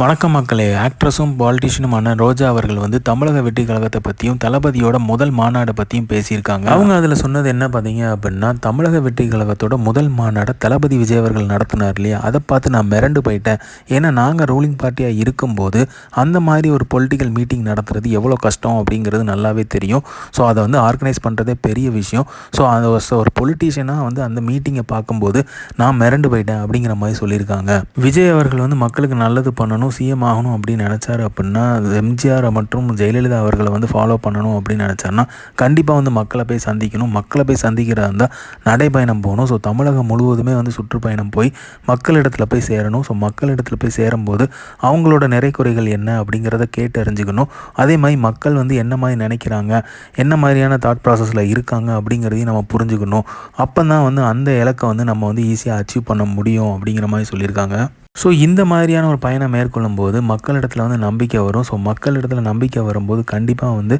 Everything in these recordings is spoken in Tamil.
வணக்கம் மக்களே. ஆக்ட்ரஸும் பாலிட்டிஷியனுமான ரோஜா அவர்கள் வந்து தமிழக வெற்றி கழகத்தை பற்றியும் தளபதியோட முதல் மாநாடை பற்றியும் பேசியிருக்காங்க. அவங்க அதில் சொன்னது என்ன பார்த்தீங்க அப்படின்னா தமிழக வெற்றி கழகத்தோட முதல் மாநாடை தளபதி விஜய் அவர்கள் நடத்தினார் இல்லையா? அதை பார்த்து நான் மிரண்டு போயிட்டேன். ஏன்னா நாங்கள் ரூலிங் பார்ட்டியாக இருக்கும்போது அந்த மாதிரி ஒரு பொலிட்டிக்கல் மீட்டிங் நடத்துறது எவ்வளோ கஷ்டம் அப்படிங்கிறது நல்லாவே தெரியும். ஸோ அதை வந்து ஆர்கனைஸ் பண்ணுறதே பெரிய விஷயம். ஸோ அந்த ஒரு பொலிட்டீஷியனாக வந்து அந்த மீட்டிங்கை பார்க்கும்போது நான் மிரண்டு போயிட்டேன் அப்படிங்கிற மாதிரி சொல்லியிருக்காங்க. விஜய் அவர்கள் வந்து மக்களுக்கு நல்லது பண்ணணும் ஆகணும் சிஎம் ஆகணும் அப்படின்னு நினச்சாரு அப்படின்னா எம்ஜிஆர் மற்றும் ஜெயலலிதா அவர்களை வந்து ஃபாலோ பண்ணணும் அப்படின்னு நினச்சார்னா கண்டிப்பாக வந்து மக்களை போய் சந்திக்கணும். மக்களை போய் சந்திக்கிறதா இருந்தால் நடைப்பயணம் போகணும். ஸோ தமிழகம் முழுவதுமே வந்து சுற்றுப்பயணம் போய் மக்களிடத்தில் போய் சேரணும். ஸோ மக்களிடத்தில் போய் சேரும்போது அவங்களோட நிறை குறைகள் என்ன அப்படிங்கிறத கேட்டு அறிஞ்சிக்கணும். அதே மாதிரி மக்கள் வந்து என்ன மாதிரி நினைக்கிறாங்க என்ன மாதிரியான தாட் ப்ராசஸில் இருக்காங்க அப்படிங்கிறதையும் நம்ம புரிஞ்சுக்கணும். அப்போ தான் வந்து அந்த இலக்கை வந்து நம்ம வந்து ஈஸியாக அச்சீவ் பண்ண முடியும் அப்படிங்கிற மாதிரி சொல்லியிருக்காங்க. ஸோ இந்த மாதிரியான ஒரு பயணம் மேற்கொள்ளும் போது மக்களிடத்தில் வந்து நம்பிக்கை வரும். ஸோ மக்களிடத்தில் நம்பிக்கை வரும்போது கண்டிப்பாக வந்து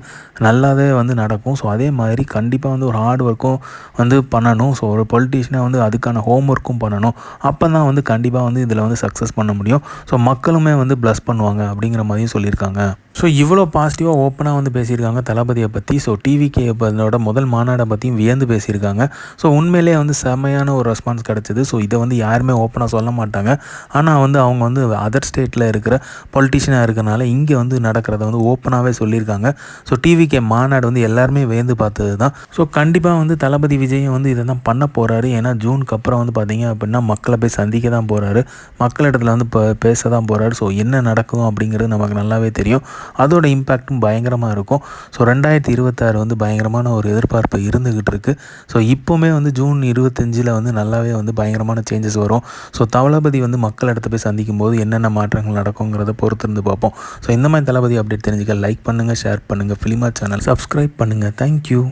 நல்லாவே வந்து நடக்கும். ஸோ அதே மாதிரி கண்டிப்பாக வந்து ஒரு ஹார்ட் ஒர்க்கும் வந்து பண்ணணும். ஸோ ஒரு பொலிட்டீஷியனாக வந்து அதுக்கான ஹோம் ஒர்க்கும் பண்ணணும். அப்போ தான் வந்து கண்டிப்பாக வந்து இதில் வந்து சக்ஸஸ் பண்ண முடியும். ஸோ மக்களுமே வந்து ப்ளஸ் பண்ணுவாங்க அப்படிங்கிற மாதிரியும் சொல்லியிருக்காங்க. ஸோ இவ்வளோ பாசிட்டிவாக ஓப்பனாக வந்து பேசியிருக்காங்க தளபதியை பற்றி ஸோ டிவிகே அதோட முதல் மாநாடை பற்றியும் வியந்து பேசியிருக்காங்க. ஸோ உண்மையிலே வந்து செம்மையான ஒரு ரெஸ்பான்ஸ் கிடச்சிது. ஸோ இதை வந்து யாருமே ஓப்பனாக சொல்ல மாட்டாங்க. ஆனால் வந்து அவங்க வந்து அதர் ஸ்டேட்டில் இருக்கிற பொலிட்டிஷியனாக இருக்கிறனால இங்கே வந்து நடக்கிறத வந்து ஓப்பனாகவே சொல்லியிருக்காங்க. ஸோ டிவிகே மாநாடு வந்து எல்லாருமே வியந்து பார்த்தது தான் ஸோ கண்டிப்பாக வந்து தளபதி விஜயும் வந்து இதை தான் பண்ண போகிறாரு ஏன்னா ஜூனுக்கு அப்புறம் வந்து பார்த்திங்க அப்படின்னா மக்களை போய் சந்திக்க தான் போகிறாரு மக்களிடத்தில் வந்து இப்போ பேச தான் போகிறாரு ஸோ என்ன நடக்கும் அப்படிங்கிறது நமக்கு நல்லாவே தெரியும். அதோட இம்பேக்டும் பயங்கரமாக இருக்கும். ஸோ ரெண்டாயிரத்தி இருபத்தாறு வந்து பயங்கரமான ஒரு எதிர்பார்ப்பு இருந்துக்கிட்டு இருக்குது ஸோ இப்போவுமே வந்து ஜூன் இருபத்தஞ்சில் வந்து நல்லாவே வந்து பயங்கரமான சேஞ்சஸ் வரும். ஸோ தளபதி வந்து மக்கள் இடத்த போய் சந்திக்கும் போது என்னென்ன மாற்றங்கள் நடக்குங்கிறத பொறுத்திருந்து பார்ப்போம். ஸோ இந்த மாதிரி தளபதி அப்டேட் தெரிஞ்சுக்க லைக் பண்ணுங்கள் ஷேர் பண்ணுங்கள் ஃபிலிமா சேனல் சப்ஸ்கிரைப் பண்ணுங்கள் தேங்க்யூ